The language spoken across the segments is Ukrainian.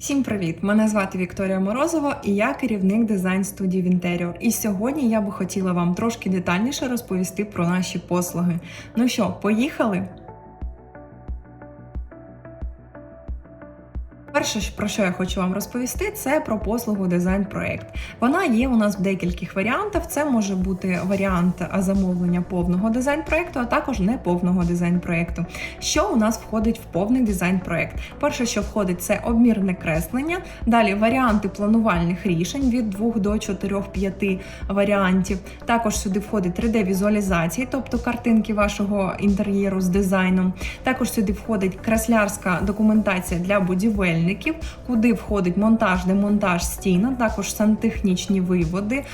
Всім привіт! Мене звати Вікторія Морозова і я керівник дизайн студії Вінтеріо. І сьогодні я би хотіла вам трошки детальніше розповісти про наші послуги. Ну що, поїхали? Перше, про що я хочу вам розповісти, це про послугу дизайн-проект. Вона є у нас в декількох варіантах. Це може бути варіант замовлення повного дизайн-проекту, а також неповного дизайн-проекту. Що у нас входить в повний дизайн-проект? Перше, що входить, це обмірне креслення. Далі варіанти планувальних рішень від 2 до 4-5 варіантів. Також сюди входить 3D-візуалізації, тобто картинки вашого інтер'єру з дизайном. Також сюди входить креслярська документація для будівельників, куди входить монтаж, демонтаж стін, а також сантехнічні виводи,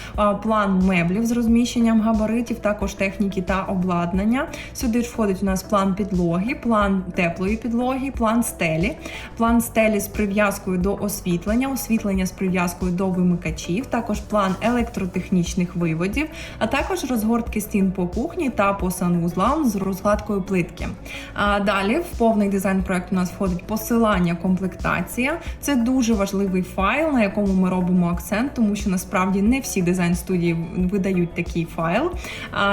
план меблів з розміщенням габаритів, також техніки та обладнання. Сюди ж входить у нас план підлоги, план теплої підлоги, план стелі, план стелі з прив'язкою до освітлення, освітлення з прив'язкою до вимикачів, також план електротехнічних виводів, а також розгортки стін по кухні та по санвузлам з розгладкою плитки. А далі в повний дизайн проект у нас входить посилання комплектація. Це дуже важливий файл, на якому ми робимо акцент, тому що насправді не всі дизайн студії видають такий файл.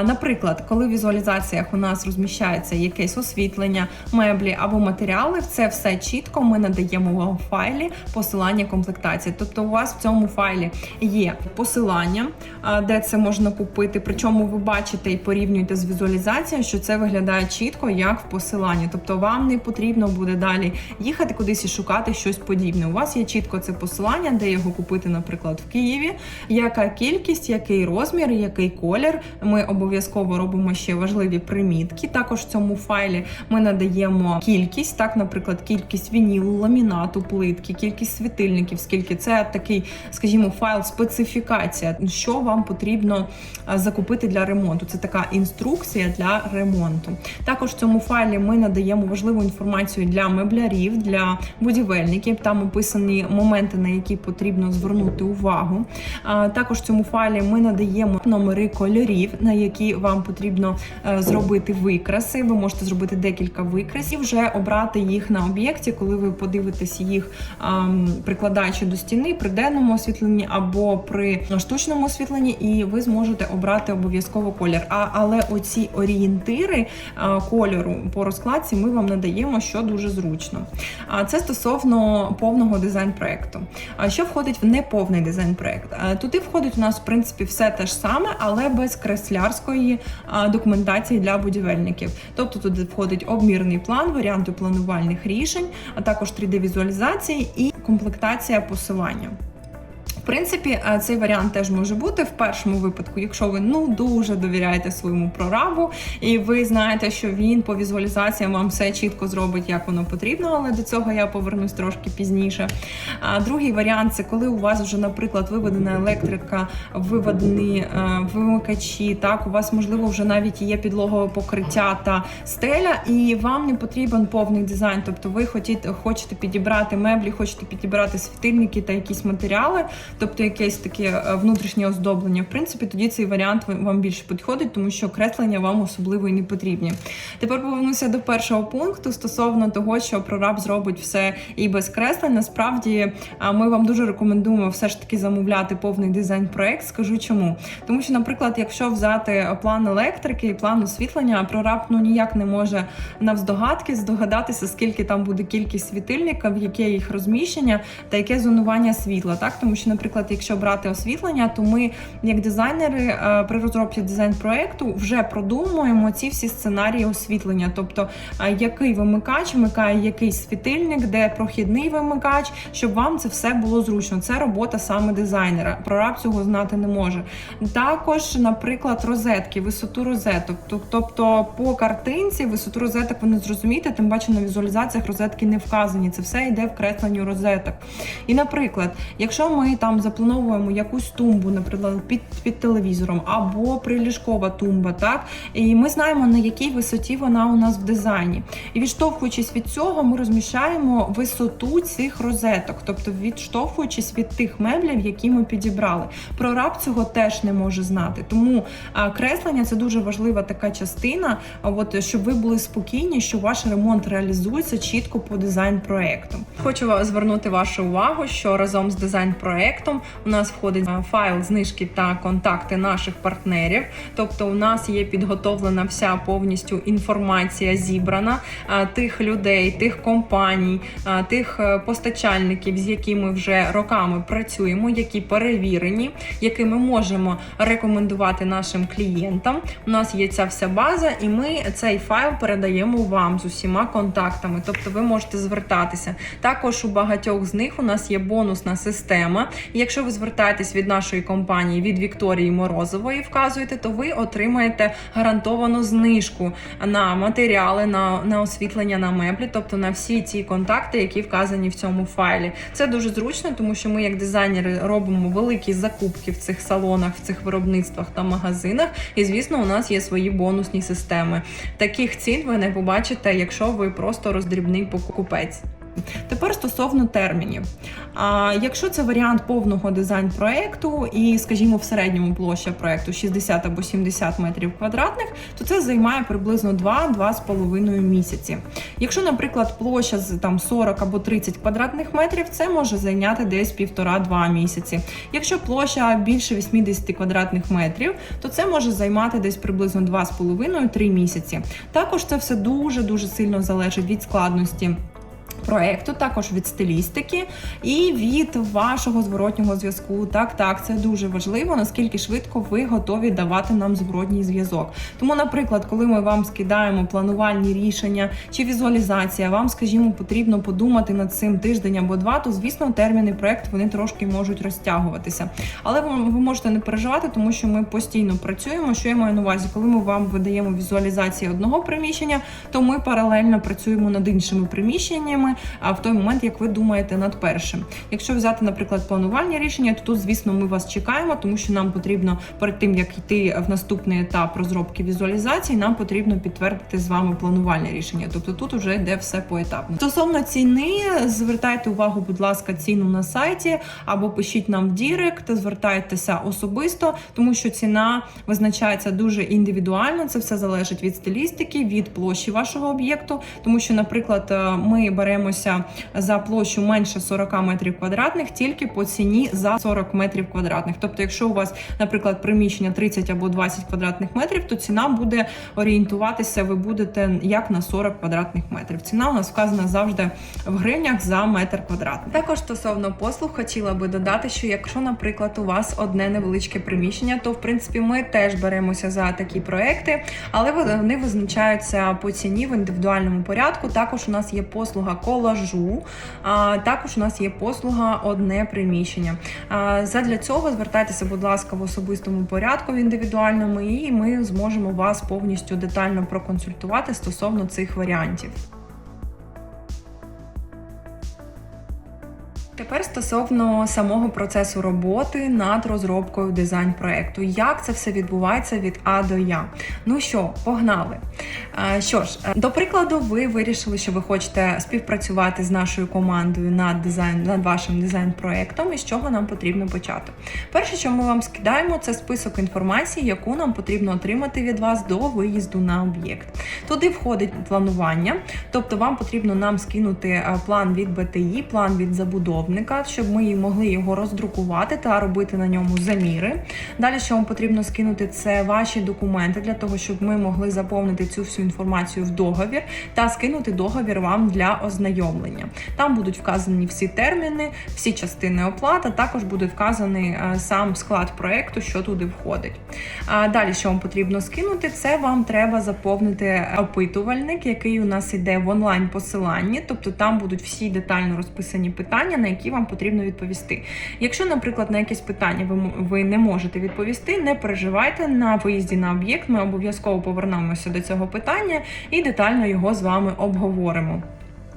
Наприклад, коли в візуалізаціях у нас розміщається якесь освітлення, меблі або матеріали, це все чітко ми надаємо вам в файлі посилання комплектації. Тобто, у вас в цьому файлі є посилання, де це можна купити. Причому ви бачите і порівнюєте з візуалізацією, що це виглядає чітко, як в посиланні. Тобто, вам не потрібно буде далі їхати кудись і шукати щось подібне. У вас є чітко це посилання, де його купити, наприклад, в Києві. Яка кількість, який розмір, який колір. Ми обов'язково робимо ще важливі примітки. Також в цьому файлі ми надаємо кількість, так, наприклад, кількість вінілу, ламінату, плитки, кількість світильників, скільки це такий, скажімо, файл специфікація, що вам потрібно закупити для ремонту. Це така інструкція для ремонту. Також в цьому файлі ми надаємо важливу інформацію для меблярів, для будівельників. Там описані моменти, на які потрібно звернути увагу. Також в цьому файлі ми надаємо номери кольорів, на які вам потрібно е, зробити викраси. Ви можете зробити декілька викрасів, вже обрати їх на об'єкті, коли ви подивитесь їх, прикладаючи до стіни при денному освітленні або при штучному освітленні, і ви зможете обрати обов'язково колір. А але оці орієнтири кольору по розкладці ми вам надаємо, що дуже зручно. А це стосовно повного дизайн-проекту. А що входить в неповний дизайн-проект? Туди входить у нас в принципі все те ж саме, але без креслярської документації для будівельників. Тобто туди входить обмірний план, варіанти планувальних рішень, а також 3D-візуалізації і комплектація посилання. В принципі, е, цей варіант теж може бути в першому випадку, якщо ви ну дуже довіряєте своєму прорабу, і ви знаєте, що він по візуалізаціям вам все чітко зробить, як воно потрібно, але до цього я повернусь трошки пізніше. А другий варіант це коли у вас вже, наприклад, виведена електрика, виведені е, вимикачі. Так, у вас можливо вже навіть є підлогове покриття та стеля, і вам не потрібен повний дизайн. Тобто, ви хочете, хочете підібрати меблі, хочете підібрати світильники та якісь матеріали тобто якесь таке е, внутрішнє оздоблення. В принципі, тоді цей варіант вам більше підходить, тому що креслення вам особливо і не потрібні. Тепер повернуся до першого пункту стосовно того, що прораб зробить все і без креслень. Насправді ми вам дуже рекомендуємо все ж таки замовляти повний дизайн-проект. Скажу чому. Тому що, наприклад, якщо взяти план електрики і план освітлення, прораб ну ніяк не може навздогадки здогадатися, скільки там буде кількість світильників, яке їх розміщення та яке зонування світла. Так, тому що, наприклад, якщо брати освітлення, то ми, як дизайнери, е, при розробці дизайн-проекту вже продумуємо ці всі сценарії освітлення, тобто е, який вимикач вмикає який світильник, де прохідний вимикач, щоб вам це все було зручно. Це робота саме дизайнера. Прораб цього знати не може. Також, наприклад, розетки, висоту розеток. Тобто, по картинці висоту розеток ви не зрозумієте, тим паче на візуалізаціях розетки не вказані. Це все йде в кресленню розеток. І, наприклад, якщо ми там там заплановуємо якусь тумбу, наприклад, під, під телевізором або приліжкова тумба, так і ми знаємо на якій висоті вона у нас в дизайні. І відштовхуючись від цього, ми розміщаємо висоту цих розеток, тобто відштовхуючись від тих меблів, які ми підібрали. Прораб цього теж не може знати. Тому креслення це дуже важлива така частина. От щоб ви були спокійні, що ваш ремонт реалізується чітко по дизайн-проекту. Хочу звернути вашу увагу, що разом з дизайн-проектом у нас входить файл знижки та контакти наших партнерів. Тобто, у нас є підготовлена вся повністю інформація зібрана тих людей, тих компаній, тих е, постачальників, з якими вже роками працюємо, які перевірені, які ми можемо рекомендувати нашим клієнтам. У нас є ця вся база, і ми цей файл передаємо вам з усіма контактами. Тобто ви можете звертатися. Також у багатьох з них у нас є бонусна система. І якщо ви звертаєтесь від нашої компанії від Вікторії Морозової, вказуєте, то ви отримаєте гарантовану знижку на матеріали, на, на освітлення на меблі, тобто на всі ці контакти, які вказані в цьому файлі. Це дуже зручно, тому що ми, як дизайнери, робимо великі закупки в цих салонах, в цих виробництвах та магазинах. І звісно, у нас є свої бонусні системи. Таких цін ви не побачите, якщо ви просто роздрібний покупець. Тепер стосовно термінів. А якщо це варіант повного дизайн-проекту і, скажімо, в середньому площа проекту 60 або 70 метрів квадратних, то це займає приблизно 2-2,5 місяці. Якщо, наприклад, площа з там 40 або 30 квадратних метрів, це може зайняти десь 1,5-2 місяці. Якщо площа більше 80 квадратних метрів, то це може займати десь приблизно 2,5-3 місяці. Також це все дуже дуже сильно залежить від складності проекту, також від стилістики і від вашого зворотнього зв'язку. Так, так, це дуже важливо, наскільки швидко ви готові давати нам зворотній зв'язок. Тому, наприклад, коли ми вам скидаємо планувальні рішення чи візуалізація, вам, скажімо, потрібно подумати над цим тиждень або два, то звісно, терміни проекту вони трошки можуть розтягуватися. Але ви, можете не переживати, тому що ми постійно працюємо. Що я маю на увазі, коли ми вам видаємо візуалізації одного приміщення, то ми паралельно працюємо над іншими приміщеннями. А в той момент, як ви думаєте над першим. Якщо взяти, наприклад, планування рішення, то тут, звісно, ми вас чекаємо, тому що нам потрібно перед тим як йти в наступний етап розробки візуалізації, нам потрібно підтвердити з вами планувальне рішення. Тобто тут вже йде все поетапно. Стосовно ціни, звертайте увагу, будь ласка, ціну на сайті або пишіть нам в Дірект, звертайтеся особисто, тому що ціна визначається дуже індивідуально. Це все залежить від стилістики, від площі вашого об'єкту, тому що, наприклад, е, ми беремося за площу менше 40 метрів квадратних тільки по ціні за 40 метрів квадратних. Тобто, якщо у вас, наприклад, приміщення 30 або 20 квадратних метрів, то ціна буде орієнтуватися. Ви будете як на 40 квадратних метрів. Ціна у нас вказана завжди в гривнях за метр квадратний. Також стосовно послуг, хотіла би додати, що якщо, наприклад, у вас одне невеличке приміщення, то в принципі ми теж беремося за такі проекти, але вони визначаються по ціні в індивідуальному порядку. Також у нас є послуга колажу, а також у нас є послуга одне приміщення. Задля цього звертайтеся, будь ласка, в особистому порядку в індивідуальному, і ми зможемо вас повністю детально проконсультувати стосовно цих варіантів. Тепер стосовно самого процесу роботи над розробкою дизайн проекту, як це все відбувається від А до Я. Ну що, погнали. Що ж, до прикладу, ви вирішили, що ви хочете співпрацювати з нашою командою над дизайн, над вашим дизайн-проектом, і з чого нам потрібно почати. Перше, що ми вам скидаємо, це список інформації, яку нам потрібно отримати від вас до виїзду на об'єкт. Туди входить планування, тобто вам потрібно нам скинути е, план від БТІ, план від забудови замовника, щоб ми могли його роздрукувати та робити на ньому заміри. Далі, що вам потрібно скинути, це ваші документи для того, щоб ми могли заповнити цю всю інформацію в договір та скинути договір вам для ознайомлення. Там будуть вказані всі терміни, всі частини оплати, також буде вказаний е, сам склад проекту, що туди входить. А далі, що вам потрібно скинути, це вам треба заповнити опитувальник, який у нас йде в онлайн посиланні, тобто там будуть всі детально розписані питання, на які вам потрібно відповісти. Якщо, наприклад, на якесь питання ви, ви не можете відповісти, не переживайте на виїзді на об'єкт. Ми обов'язково повернемося до цього питання і детально його з вами обговоримо.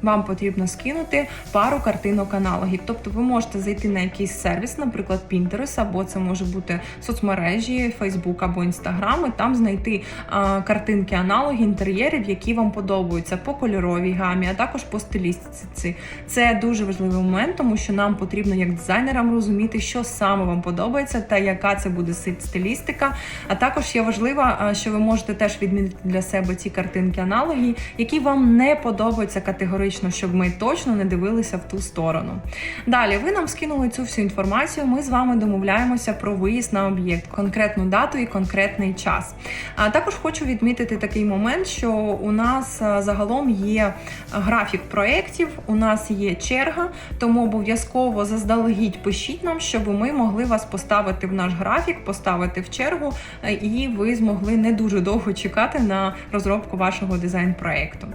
Вам потрібно скинути пару картинок аналогів. Тобто ви можете зайти на якийсь сервіс, наприклад, Pinterest, або це може бути соцмережі, Facebook або Instagram, і там знайти а, картинки аналоги інтер'єрів, які вам подобаються по кольоровій гамі, а також по стилістиці. Це дуже важливий момент, тому що нам потрібно як дизайнерам розуміти, що саме вам подобається та яка це буде стилістика. А також є важливо, що ви можете теж відмінити для себе ці картинки аналоги, які вам не подобаються категорично, щоб ми точно не дивилися в ту сторону. Далі ви нам скинули цю всю інформацію. Ми з вами домовляємося про виїзд на об'єкт, конкретну дату і конкретний час. А також хочу відмітити такий момент, що у нас загалом є графік проєктів, у нас є черга, тому обов'язково заздалегідь пишіть нам, щоб ми могли вас поставити в наш графік, поставити в чергу, е, і ви змогли не дуже довго чекати на розробку вашого дизайн-проєкту.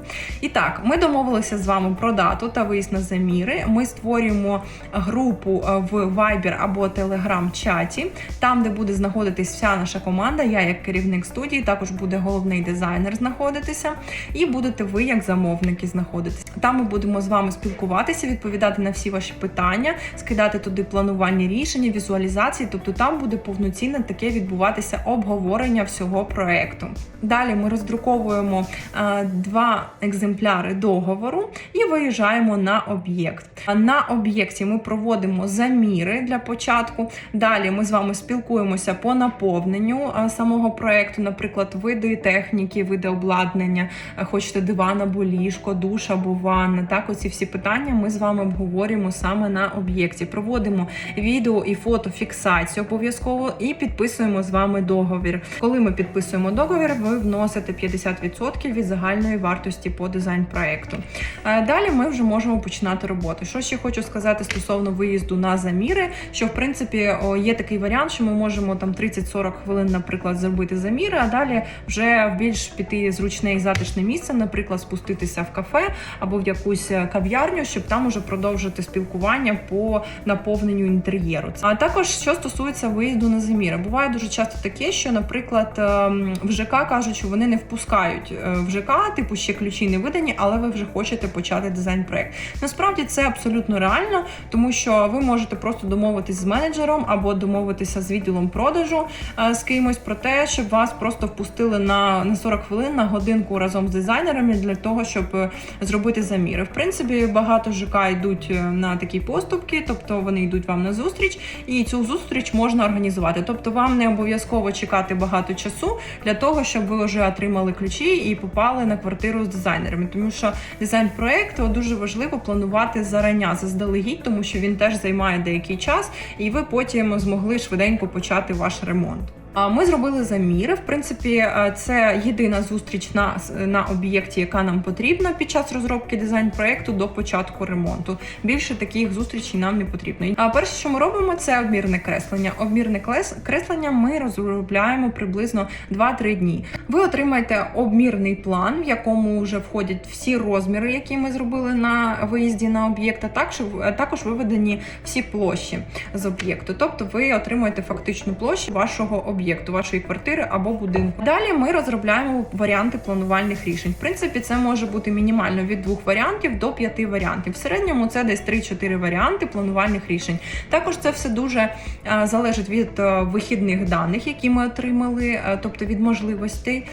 І так, ми домовилися з вами про дату та виїзд на заміри. Ми створюємо групу е, в Viber або Telegram чаті, там, де буде знаходитись вся наша команда. Я, як керівник студії, також буде головний дизайнер знаходитися, і будете ви, як замовники, знаходитися. Там ми будемо з вами спілкуватися, відповідати на всі ваші питання, скидати туди планування рішення, візуалізації. Тобто там буде повноцінне таке відбуватися обговорення всього проекту. Далі ми роздруковуємо е, два екземпляри договору і виїжджаємо на об'єкт. А На об'єкті ми проводимо заміри для початку. Далі ми з вами спілкуємося по наповненню самого проекту, наприклад, види техніки, види обладнання, хочете диван або ліжко, душ або ванна. Так, оці всі питання ми з вами обговорюємо саме на об'єкті. Проводимо відео і фотофіксацію обов'язково і підписуємо з вами договір. Коли ми підписуємо договір, ви вносите 50% від загальної вартості по дизайн проекту. Е, Далі ми вже можемо починати роботу. Що ще хочу сказати стосовно виїзду на заміри, що в принципі є такий варіант, що ми можемо там 30-40 хвилин, наприклад, зробити заміри, а далі вже більш піти зручне і затишне місце, наприклад, спуститися в кафе або в якусь е, кав'ярню, щоб там уже продовжити спілкування по наповненню інтер'єру. А також що стосується виїзду на заміри, буває дуже часто таке, що, наприклад, ем, в ЖК кажуть, що вони не впускають е, в ЖК, типу ще ключі не видані, але ви вже хочете почати дизайн проект. Насправді це абсолютно реально, тому що ви можете просто домовитись з менеджером або домовитися з відділом продажу е, з кимось про те, щоб вас просто впустили на, на 40 хвилин на годинку разом з дизайнерами для того, щоб е, зробити заміри. В принципі, багато ЖК йдуть е, на такі поступки, тобто вони йдуть вам на зустріч, і цю зустріч можна організувати. Тобто, вам не обов'язково чекати багато часу для того, щоб ви вже отримали ключі і попали на квартиру з дизайнерами. Тому що дизайн проекту дуже важливо планувати зарання заздалегідь, тому що він теж займає деякий час, і ви потім змогли швиденько почати ваш ремонт. Ми зробили заміри. В принципі, е, це єдина зустріч на, на об'єкті, яка нам потрібна під час розробки дизайн проекту до початку ремонту. Більше таких зустрічей нам не потрібно. А перше, що ми робимо, це обмірне креслення. Обмірне креслення ми розробляємо приблизно 2-3 дні. Ви отримаєте обмірний план, в якому вже входять всі розміри, які ми зробили на виїзді на об'єкт, а також, також виведені всі площі з об'єкту. Тобто ви отримуєте фактичну площу вашого об'єкту об'єкту, вашої квартири або будинку. Далі ми розробляємо варіанти планувальних рішень. В принципі, це може бути мінімально від двох варіантів до п'яти варіантів. В середньому це десь 3-4 варіанти планувальних рішень. Також це все дуже е, залежить від е, вихідних даних, які ми отримали, е, тобто від можливостей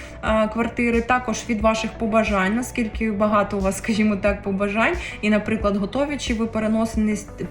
квартири, також від ваших побажань, наскільки багато у вас, скажімо так, побажань, і, наприклад, готові чи ви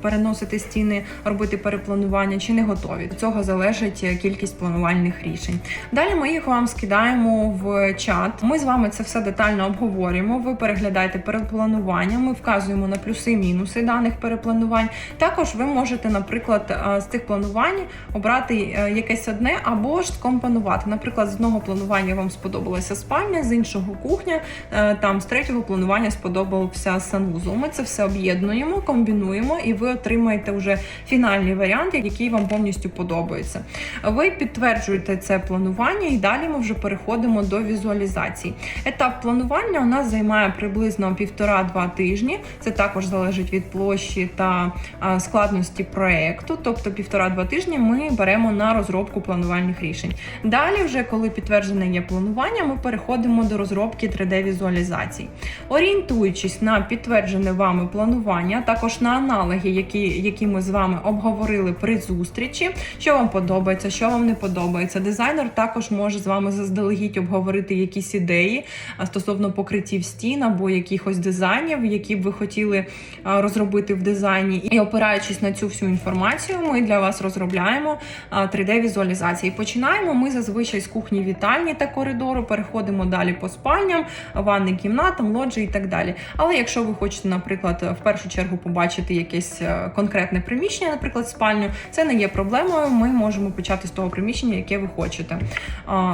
переносите, стіни, робити перепланування, чи не готові. Від цього залежить кількість планувальних рішень. Далі ми їх вам скидаємо в чат. Ми з вами це все детально обговорюємо. Ви переглядаєте перепланування. Ми вказуємо на плюси і мінуси даних перепланувань. Також ви можете, наприклад, е, з цих планувань обрати е, якесь одне або ж скомпонувати. Наприклад, з одного планування вам сподобалася спальня, з іншого кухня, е, там з третього планування сподобався санвузол. Ми це все об'єднуємо, комбінуємо, і ви отримаєте вже фінальний варіант, який вам повністю подобається. Ви підтверджуєте Підтверджуєте це планування, і далі ми вже переходимо до візуалізації. Етап планування у нас займає приблизно півтора-два тижні. Це також залежить від площі та складності проекту. Тобто півтора-два тижні ми беремо на розробку планувальних рішень. Далі, вже коли підтверджене є планування, ми переходимо до розробки 3D-візуалізацій. Орієнтуючись на підтверджене вами планування, також на аналоги, які, які ми з вами обговорили при зустрічі, що вам подобається, що вам не подобається. Дизайнер також може з вами заздалегідь обговорити якісь ідеї стосовно покриттів стін або якихось дизайнів, які б ви хотіли розробити в дизайні. І опираючись на цю всю інформацію, ми для вас розробляємо 3D-візуалізації. Починаємо ми зазвичай з кухні вітальні та коридору, переходимо далі по спальням, ванним кімнатам, лоджі і так далі. Але якщо ви хочете, наприклад, в першу чергу побачити якесь е, конкретне приміщення, наприклад, спальню, це не є проблемою. Ми можемо почати з того приміщення, яке ви хочете.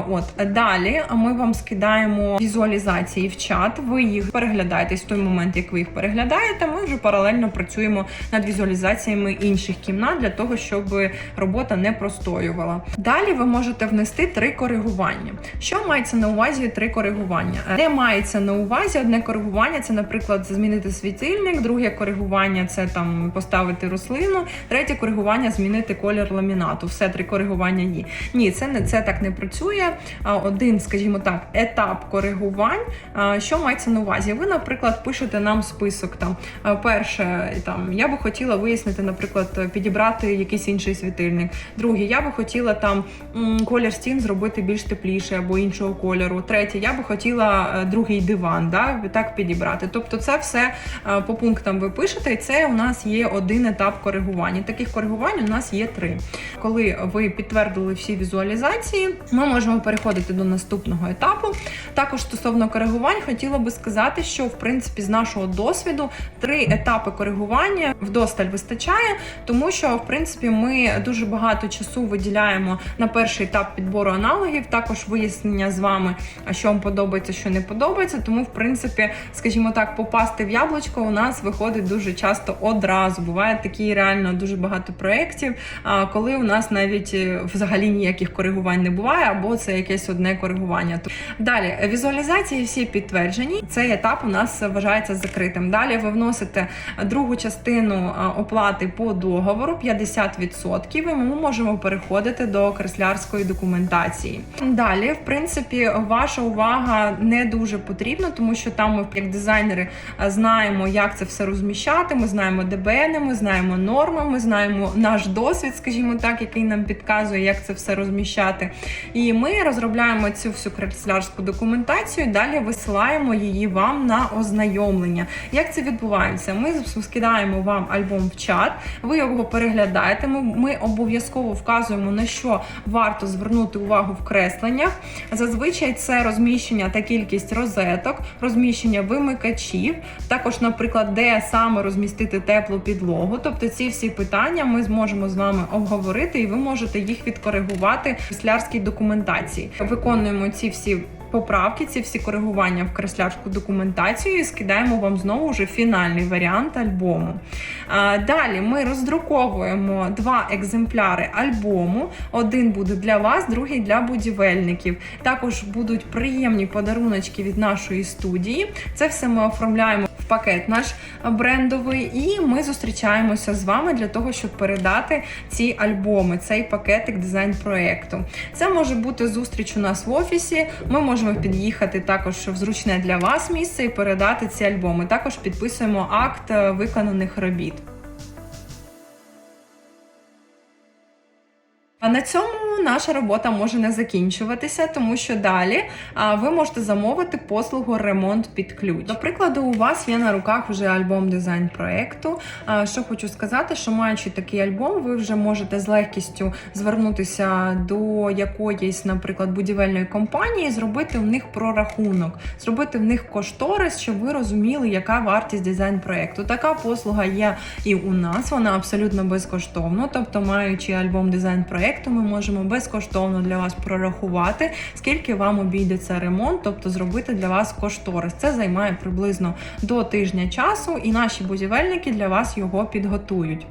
От далі ми вам скидаємо візуалізації в чат. Ви їх переглядаєте в той момент, як ви їх переглядаєте. Ми вже паралельно працюємо над візуалізаціями інших кімнат для того, щоб робота не простоювала. Далі ви можете внести три коригування. Що мається на увазі три коригування? Де мається на увазі одне коригування? Це, наприклад, змінити світильник, друге коригування це там поставити рослину, третє коригування змінити колір ламінату. Все три коригування є. Ні, це не це так не працює. Один, скажімо так, етап коригувань. Що мається на увазі? Ви, наприклад, пишете нам список там. Перше, там я би хотіла вияснити, наприклад, підібрати якийсь інший світильник. Друге, я би хотіла там колір стін зробити більш тепліше або іншого кольору. Третє, я би хотіла е, другий диван, да, так підібрати. Тобто, це все е, по пунктам ви пишете, і це у нас є один етап коригування. Таких коригувань у нас є три. Коли ви підтвердили всі візуалізації, ми можемо переходити до наступного етапу. Також стосовно коригувань, хотіла би сказати, що в принципі з нашого досвіду три етапи коригування вдосталь вистачає, тому що в принципі ми дуже багато часу виділяємо на перший етап підбору аналогів, також вияснення з вами, що вам подобається, що не подобається. Тому, в принципі, скажімо так, попасти в яблучко у нас виходить дуже часто одразу. Буває такі реально дуже багато проєктів, коли у нас навіть е, взагалі ніяких коригувань не буває, або це якесь одне коригування. Далі візуалізації всі підтверджені. Цей етап у нас вважається закритим. Далі ви вносите другу частину оплати по договору 50%, і ми можемо переходити до креслярської документації. Далі, в принципі, ваша увага не дуже потрібна, тому що там ми, як дизайнери, знаємо, як це все розміщати. Ми знаємо ДБН, ми знаємо норми, ми знаємо наш досвід, скажімо так, який нам підказує, як це все розміщати. І ми розробляємо цю всю креслярську документацію. Далі висилаємо її вам на ознайомлення. Як це відбувається? Ми скидаємо вам альбом в чат, ви його переглядаєте. Ми обов'язково вказуємо на що варто звернути увагу в кресленнях. Зазвичай це розміщення та кількість розеток, розміщення вимикачів, також, наприклад, де саме розмістити теплу підлогу. Тобто ці всі питання ми зможемо з вами обговорити, і ви можете їх відкоригувати в креслярській документації. Виконуємо ці всі. Поправки, ці всі коригування в креслярську документацію і скидаємо вам знову вже фінальний варіант альбому. Далі ми роздруковуємо два екземпляри альбому. Один буде для вас, другий для будівельників. Також будуть приємні подаруночки від нашої студії. Це все ми оформляємо пакет наш брендовий, і ми зустрічаємося з вами для того, щоб передати ці альбоми, цей пакетик дизайн проекту. Це може бути зустріч у нас в офісі. Ми можемо під'їхати також в зручне для вас місце і передати ці альбоми. Також підписуємо акт е, виконаних робіт. А на цьому наша робота може не закінчуватися, тому що далі ви можете замовити послугу ремонт під ключ. До прикладу, у вас є на руках вже альбом дизайн проекту. Що хочу сказати, що маючи такий альбом, ви вже можете з легкістю звернутися до якоїсь, наприклад, будівельної компанії, зробити в них прорахунок, зробити в них кошторис, щоб ви розуміли, яка вартість дизайн проекту. Така послуга є і у нас, вона абсолютно безкоштовна. Тобто, маючи альбом дизайн проекту, проєкту ми можемо безкоштовно для вас прорахувати, скільки вам обійдеться ремонт, тобто зробити для вас кошторис. Це займає приблизно до тижня часу, і наші будівельники для вас його підготують.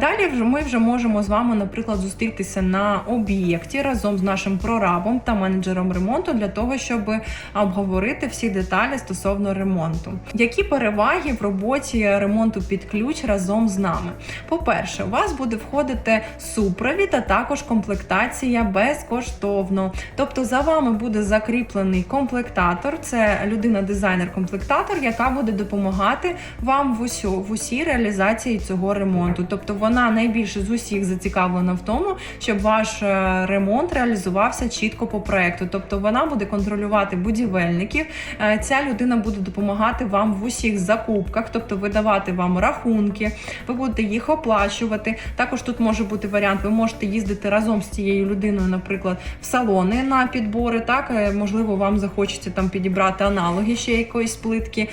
Далі ми вже можемо з вами, наприклад, зустрітися на об'єкті разом з нашим прорабом та менеджером ремонту для того, щоб обговорити всі деталі стосовно ремонту. Які переваги в роботі ремонту під ключ разом з нами? По-перше, у вас буде входити супровід, також комплектація безкоштовно. Тобто за вами буде закріплений комплектатор, це людина-дизайнер-комплектатор, яка буде допомагати вам в усю в усій реалізації цього ремонту. Тобто вона найбільше з усіх зацікавлена в тому, щоб ваш е, ремонт реалізувався чітко по проекту. Тобто вона буде контролювати будівельників. Е, Ця людина буде допомагати вам в усіх закупках, тобто видавати вам рахунки, ви будете їх оплачувати. Також тут може бути варіант, ви можете їздити разом з цією людиною, наприклад, в салони на підбори. Так Е, можливо, вам захочеться там підібрати аналоги ще якоїсь плитки,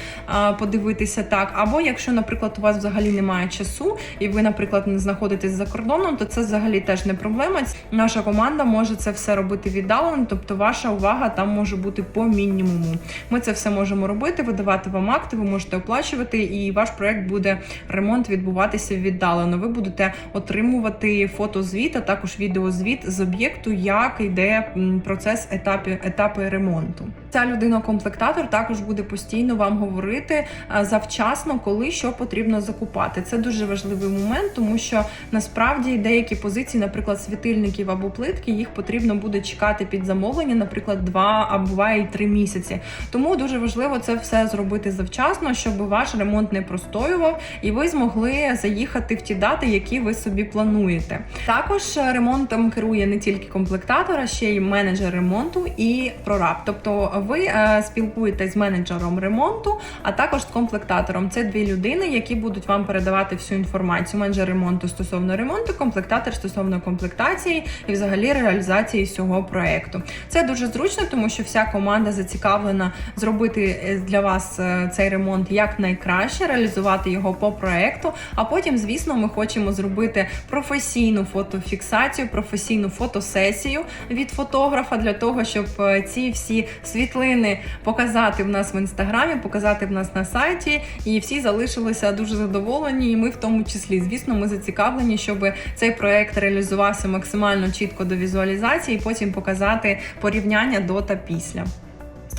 подивитися так. Або якщо, наприклад, у вас взагалі немає часу, і ви, наприклад, не знаходитесь за кордоном, то це взагалі теж не проблема. Наша команда може це все робити віддалено, тобто ваша увага там може бути по мінімуму. Ми це все можемо робити, видавати вам акти, ви можете оплачувати, і ваш проект буде ремонт відбуватися віддалено. Ви будете отримувати фотозвіт, а також відеозвіт з об'єкту, як йде процес етапі, етапи ремонту. Ця людина-комплектатор також буде постійно вам говорити завчасно, коли що потрібно закупати. Це дуже важливий момент, тому що насправді деякі позиції, наприклад, світильників або плитки, їх потрібно буде чекати під замовлення, наприклад, два а буває і три місяці. Тому дуже важливо це все зробити завчасно, щоб ваш ремонт не простоював і ви змогли заїхати в ті дати, які ви собі плануєте. Також е, ремонтом керує не тільки комплектатор, а ще й менеджер ремонту і прораб. Тобто ви е, спілкуєтесь з менеджером ремонту, а також з комплектатором. Це дві людини, які будуть вам передавати всю інформацію. Менеджер ремонту стосовно ремонту, комплектатор стосовно комплектації і взагалі реалізації всього проекту. Це дуже зручно, тому що вся команда зацікавлена зробити е, для вас е, цей ремонт як найкраще, реалізувати його по проекту. А потім, звісно, ми хочемо зробити професійну фотофіксацію, професійну фотосесію від фотографа для того, щоб е, ці всі світлини показати в нас в інстаграмі, показати в нас на сайті, і всі залишилися дуже задоволені. І ми в тому числі, звісно, ми зацікавлені, щоб цей проект реалізувався максимально чітко до візуалізації, і потім показати порівняння до та після.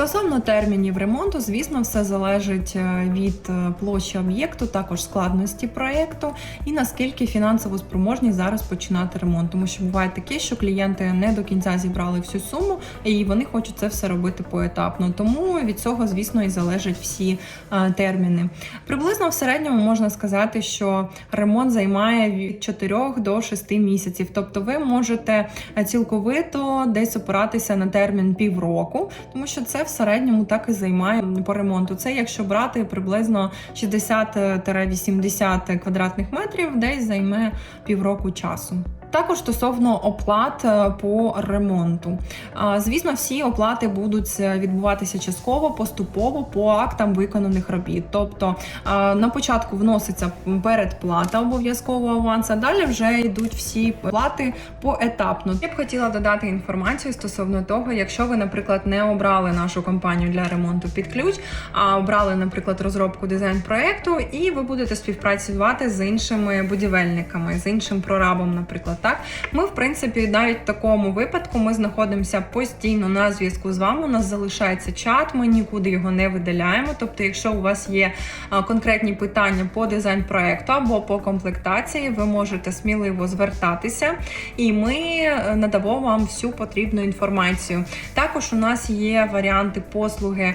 Стосовно термінів ремонту, звісно, все залежить е, від е, площі об'єкту, також складності проєкту і наскільки фінансово спроможні зараз починати ремонт. Тому що буває таке, що клієнти не до кінця зібрали всю суму, і вони хочуть це все робити поетапно. Тому від цього, звісно, і залежать всі е, терміни. Приблизно в середньому можна сказати, що ремонт займає від 4 до 6 місяців. Тобто, ви можете цілковито десь опиратися на термін півроку, тому що це середньому так і займає по ремонту. Це якщо брати приблизно 60-80 квадратних метрів, десь займе півроку часу. Також стосовно оплат е, по ремонту. Звісно, всі оплати будуть е, відбуватися частково, поступово по актам виконаних робіт. Тобто на початку вноситься передплата обов'язково аванс, далі вже йдуть всі плати поетапно. Я б хотіла додати інформацію стосовно того, якщо ви, наприклад, не обрали нашу компанію для ремонту під ключ, а обрали, наприклад, розробку дизайн проекту, і ви будете співпрацювати з іншими будівельниками, з іншим прорабом, наприклад. Так, ми, в принципі, навіть в такому випадку ми знаходимося постійно на зв'язку з вами. У нас залишається чат, ми нікуди його не видаляємо. Тобто, якщо у вас є конкретні питання по дизайн проекту або по комплектації, ви можете сміливо звертатися, і ми е, надамо вам всю потрібну інформацію. Також у нас є варіанти послуги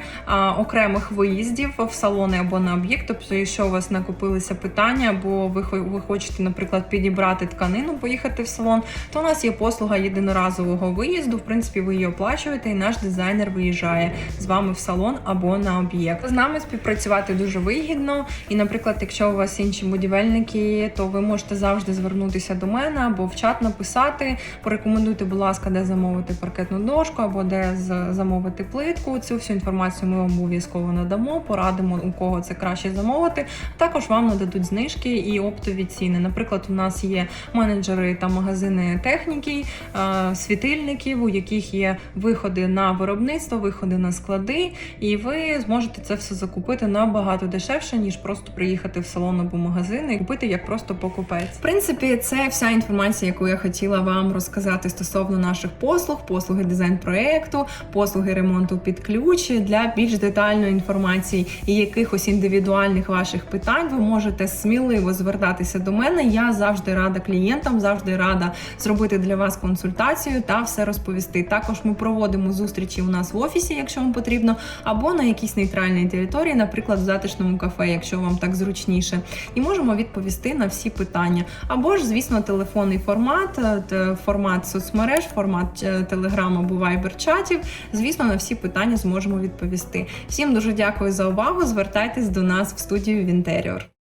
окремих виїздів в салони або на об'єкт. Тобто, якщо у вас накопилися питання, або ви хочете, наприклад, підібрати тканину, поїхати в салон, то у нас є послуга єдиноразового виїзду. В принципі, ви її оплачуєте, і наш дизайнер виїжджає з вами в салон або на об'єкт. З нами співпрацювати дуже вигідно. І, наприклад, якщо у вас інші будівельники, то ви можете завжди звернутися до мене або в чат написати. Порекомендуйте, будь ласка, де замовити паркетну дошку або де замовити плитку. Цю всю інформацію ми вам обов'язково надамо, порадимо, у кого це краще замовити. Також вам нададуть знижки і оптові ціни. Наприклад, у нас є менеджери там магазини техніки, е, світильників, у яких є виходи на виробництво, виходи на склади, і ви зможете це все закупити набагато дешевше, ніж просто приїхати в салон або магазин і купити як просто покупець. В принципі, це вся інформація, яку я хотіла вам розказати стосовно наших послуг, послуги дизайн-проекту, послуги ремонту під ключ. Для більш детальної інформації і якихось індивідуальних ваших питань ви можете сміливо звертатися до мене. Я завжди рада клієнтам, завжди рада зробити для вас консультацію та все розповісти. Також ми проводимо зустрічі у нас в офісі, якщо вам потрібно, або на якійсь нейтральній території, наприклад, в затишному кафе, якщо вам так зручніше, і можемо відповісти на всі питання. Або ж, звісно, телефонний формат, е, формат соцмереж, формат е, телеграм або вайбер чатів. Звісно, на всі питання зможемо відповісти. Всім дуже дякую за увагу. Звертайтесь до нас в студію Вінтеріор.